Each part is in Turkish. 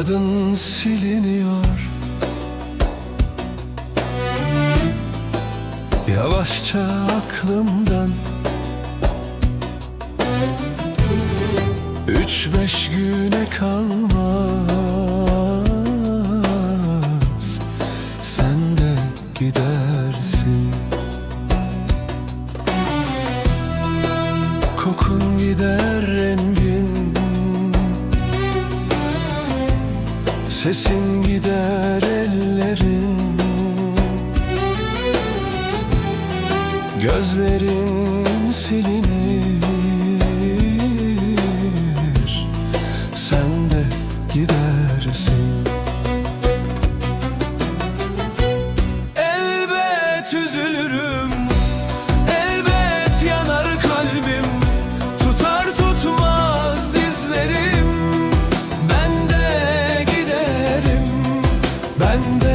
Adın siliniyor. Yavaşça aklımdan. Üç beş güne kalmaz Sesin gider ellerin. Gözlerin silinir. Sen de gidersin. ben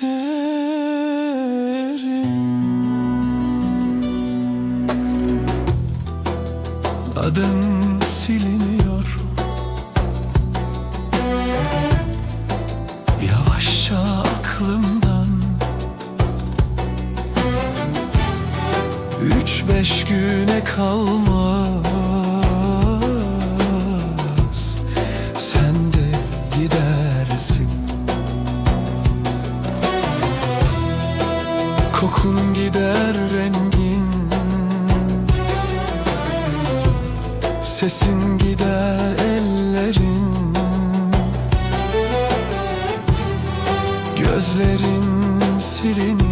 giderim Adım siliniyor. Yavaşça aklımdan. Üç beş güne kalmaz Uykun gider rengin. Sesin gider ellerin. Gözlerin silinir.